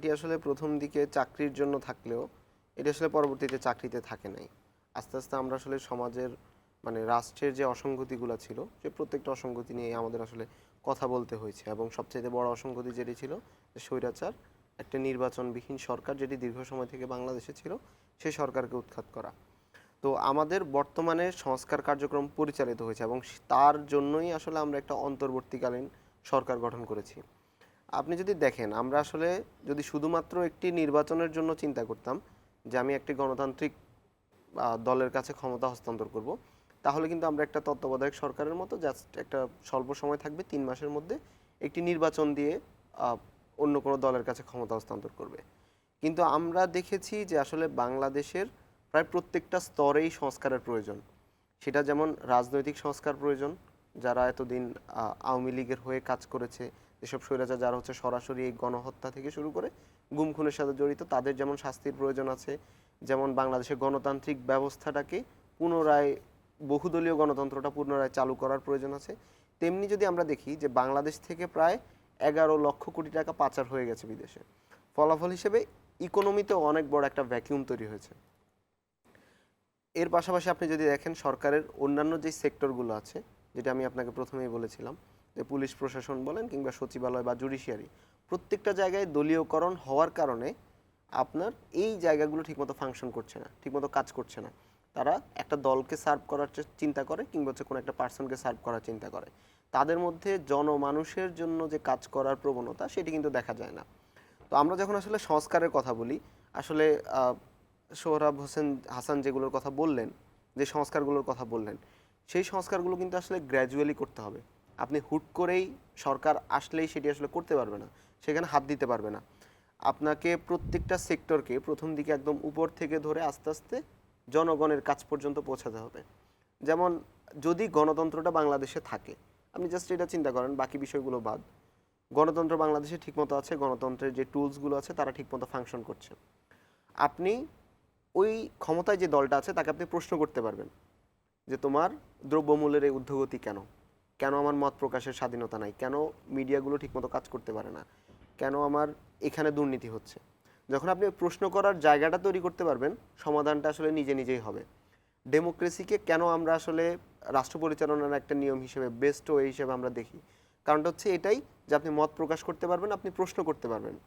এটি আসলে প্রথম দিকে চাকরির জন্য থাকলেও এটি আসলে পরবর্তীতে চাকরিতে থাকে নাই। আস্তে আস্তে আমরা আসলে সমাজের মানে রাষ্ট্রের যে অসঙ্গতিগুলো ছিল, যে প্রত্যেকটা অসঙ্গতি নিয়ে আমাদের আসলে কথা বলতে হয়েছে এবং সবচেয়ে বড় অসঙ্গতি যেটি ছিল স্বৈরাচার, একটা নির্বাচনবিহীন সরকার যেটি দীর্ঘ সময় থেকে বাংলাদেশে ছিল, সেই সরকারকে উৎখাত করা। তো আমাদের বর্তমানে সংস্কার কার্যক্রম পরিচালিত হয়েছে এবং তার জন্যই আসলে আমরা একটা অন্তর্বর্তীকালীন সরকার গঠন করেছি। আপনি যদি দেখেন, আমরা আসলে যদি শুধুমাত্র একটি নির্বাচনের জন্য চিন্তা করতাম যে আমি একটি গণতান্ত্রিক দলের কাছে ক্ষমতা হস্তান্তর করব, তাহলে কিন্তু আমরা একটা তত্ত্বাবধায়ক সরকারের মতো জাস্ট একটা স্বল্প সময় থাকবে, তিন মাসের মধ্যে একটি নির্বাচন দিয়ে অন্য কোনো দলের কাছে ক্ষমতা হস্তান্তর করবে। কিন্তু আমরা দেখেছি যে আসলে বাংলাদেশের প্রায় প্রত্যেকটা স্তরেই সংস্কারের প্রয়োজন। সেটা যেমন রাজনৈতিক সংস্কার প্রয়োজন, যারা এতদিন আওয়ামী লীগের হয়ে কাজ করেছে যেসব স্বৈরাচার যারা হচ্ছে সরাসরি এই গণহত্যা থেকে শুরু করে গুম খুনের সাথে জড়িত, তাদের যেমন শাস্তির প্রয়োজন আছে, যেমন বাংলাদেশের গণতান্ত্রিক ব্যবস্থাটাকে পুনরায়, বহুদলীয় গণতন্ত্রটা পুনরায় চালু করার প্রয়োজন আছে। তেমনি যদি আমরা দেখি যে বাংলাদেশ থেকে প্রায় এগারো লক্ষ কোটি টাকা পাচার হয়ে গেছে বিদেশে। ফলাফল হিসেবে ইকোনমিতেও অনেক বড় একটা ভ্যাকিউম তৈরি হয়েছে। এর পাশাপাশি আপনি যদি দেখেন সরকারের অন্যান্য যে সেক্টরগুলো আছে, যেটা আমি আপনাকে প্রথমেই বলেছিলাম যে পুলিশ প্রশাসন বলেন কিংবা সচিবালয় বা জুডিশিয়ারি, প্রত্যেকটা জায়গায় দলীয়করণ হওয়ার কারণে আপনার এই জায়গাগুলো ঠিকমতো ফাংশন করছে না, ঠিকমতো কাজ করছে না। তারা একটা দলকে সার্ভ করার চিন্তা করে কিংবা হচ্ছে কোনো একটা পার্সনকে সার্ভ করার চিন্তা করে। তাদের মধ্যে জনমানুষের জন্য যে কাজ করার প্রবণতা, সেটি কিন্তু দেখা যায় না। তো আমরা যখন আসলে সংস্কারের কথা বলি, আসলে সোহরাব হোসেন হাসান যেগুলোর কথা বললেন, যে সংস্কারগুলোর কথা বললেন, সেই সংস্কারগুলো কিন্তু আসলে গ্র্যাজুয়ালি করতে হবে। আপনি হুট করেই সরকার আসলেই সেটি আসলে করতে পারবে না, সেখানে হাত দিতে পারবে না। আপনাকে প্রত্যেকটা সেক্টরকে প্রথম দিকে একদম উপর থেকে ধরে আস্তে আস্তে জনগণের কাছ পর্যন্ত পৌঁছাতে হবে। যেমন যদি গণতন্ত্রটা বাংলাদেশে থাকে, আপনি জাস্ট এটা চিন্তা করেন, বাকি বিষয়গুলো বাদ। গণতন্ত্র বাংলাদেশে ঠিকমতো আছে, গণতন্ত্রের যে টুলসগুলো আছে, তারা ঠিকমতো ফাংশন করছে। আপনি ওই ক্ষমতায় যে দলটা আছে, তাকে আপনি প্রশ্ন করতে পারবেন যে তোমার দ্রব্যমূল্যের এই ঊর্ধ্বগতি কেন? কেন আমার মত প্রকাশের স্বাধীনতা নাই? কেন মিডিয়াগুলো ঠিকমতো কাজ করতে পারে না? কেন আমার এখানে দুর্নীতি হচ্ছে? যখন আপনি প্রশ্ন করার জায়গাটা তৈরি করতে পারবেন, সমাধানটা আসলে নিজে নিজেই হবে। ডেমোক্রেসিকে কেন আমরা আসলে রাষ্ট্র পরিচালনার একটা নিয়ম হিসেবে বেস্ট ওয়ে হিসেবে আমরা দেখি? কারণটা হচ্ছে এটাই যে আপনি মত প্রকাশ করতে পারবেন, আপনি প্রশ্ন করতে পারবেন।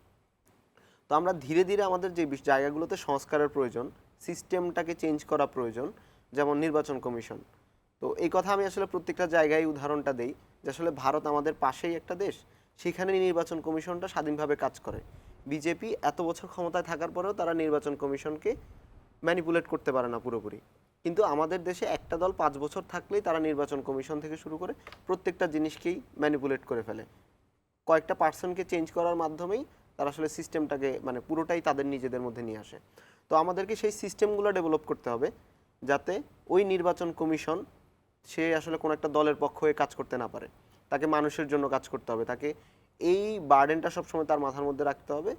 তো আমরা ধীরে ধীরে আমাদের যে জায়গাগুলোতে সংস্কারের প্রয়োজন সিস্টেমটাকে চেঞ্জ করা প্রয়োজন, যেমন নির্বাচন কমিশন। তো এই কথা আমি আসলে প্রত্যেকটা জায়গায় উদাহরণটা দেই যে আসলে ভারত আমাদের পাশেই একটা দেশ, সেখানে নির্বাচন কমিশনটা স্বাধীনভাবে কাজ করে। বিজেপি এত বছর ক্ষমতায় থাকার পরেও তারা নির্বাচন কমিশনকে ম্যানিপুলেট করতে পারে না পুরোপুরি। কিন্তু আমাদের দেশে একটা দল পাঁচ বছর থাকলেই তারা নির্বাচন কমিশন থেকে শুরু করে প্রত্যেকটা জিনিসকেই ম্যানিপুলেট করে ফেলে। কয়েকটা পার্সনকে চেঞ্জ করার মাধ্যমেই তারা আসলে সিস্টেমটাকে মানে পুরোটাই তাদের নিজেদের মধ্যে নিয়ে আসে। তো আমাদেরকে সেই সিস্টেমগুলো ডেভেলপ করতে হবে যাতে ওই নির্বাচন কমিশন সে আসলে কোনো একটা দলের পক্ষ হয়ে কাজ করতে না পারে। তাকে মানুষের জন্য কাজ করতে হবে। তাকে এই বার্ডেনটা সবসময় তার মাথার মধ্যে রাখতে হবে।